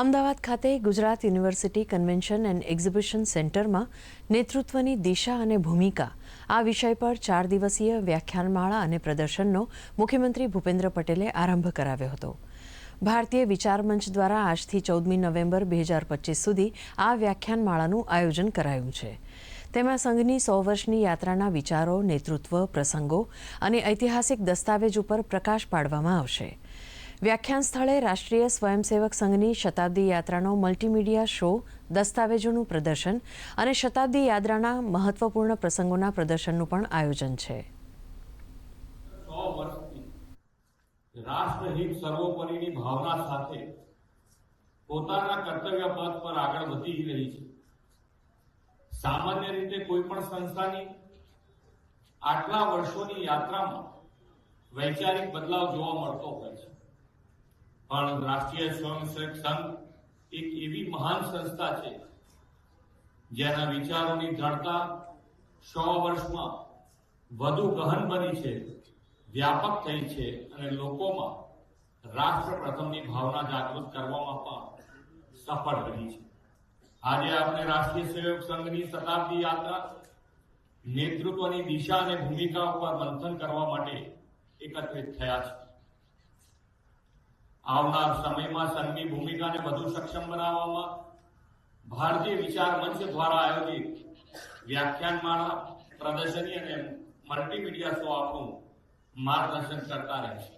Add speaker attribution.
Speaker 1: અમદાવાદ ખાતે Gujarat university convention and exhibition સેન્ટરમાં નેતૃત્વની દિશા અને ભૂમિકા. આ વિષય પર ચાર દિવસીય વ્યાખ્યાનમાળા અને પ્રદર્શનનો મુખ્યમંત્રી ભૂપેન્દ્ર પટેલે આરંભ કરાવ્યો હતો. ભારતીય વિચાર મંચ દ્વારા આજથી ચૌદમી નવેમ્બર બે હજાર પચીસ સુધી આ વ્યાખ્યાનમાળાનું આયોજન કરાયું છે. તેમાં સંઘની સો વર્ષની યાત્રાના વિચારો, નેતૃત્વ, પ્રસંગો અને ઐતિહાસિક દસ્તાવેજ ઉપર પ્રકાશ પાડવામાં આવશે. વ્યાખ્યાન સ્થળે રાષ્ટ્રીય સ્વયંસેવક સંઘની શતાબ્દી યાત્રાનો મલ્ટીમીડિયા શો, દસ્તાવેજોનું પ્રદર્શન અને શતાબ્દી યાત્રાના મહત્વપૂર્ણ પ્રસંગોના પ્રદર્શનનું પણ આયોજન છે.
Speaker 2: રાષ્ટ્રહિત સર્વોપરીની ભાવના સાથે પોતાના કર્તવ્ય પથ પર આગળ વધી રહી છે. સામાન્ય રીતે કોઈ પણ સંસ્થાની આટલા વર્ષોની યાત્રામાં વૈચારિક બદલાવ જોવા મળતો હોય છે. પણ રાષ્ટ્રીય સ્વયંસેવક સંઘ એક એવી મહાન સંસ્થા છે, જેના વિચારોની દ્રઢતા સો વર્ષમાં વધુ ગહન બની છે, વ્યાપક થઈ છે અને લોકોમાં રાષ્ટ્ર પ્રથમની ભાવના જાગૃત કરવામાં પણ સફળ રહી છે. આજે આપણે રાષ્ટ્રીય સેવક સંઘની શતાબ્દી યાત્રા નેતૃત્વની દિશા અને ભૂમિકા ઉપર મંથન કરવા માટે એકત્રિત થયા છે આવનાર સમયમાં સંઘની ભૂમિકાને વધુ સક્ષમ બનાવવામાં ભારતીય વિચાર મંચ દ્વારા આયોજિત વ્યાખ્યાનમાળા પ્રદર્શની અને મલ્ટીમીડિયા શો આપણું માર્ગદર્શન કરતા રહેશે.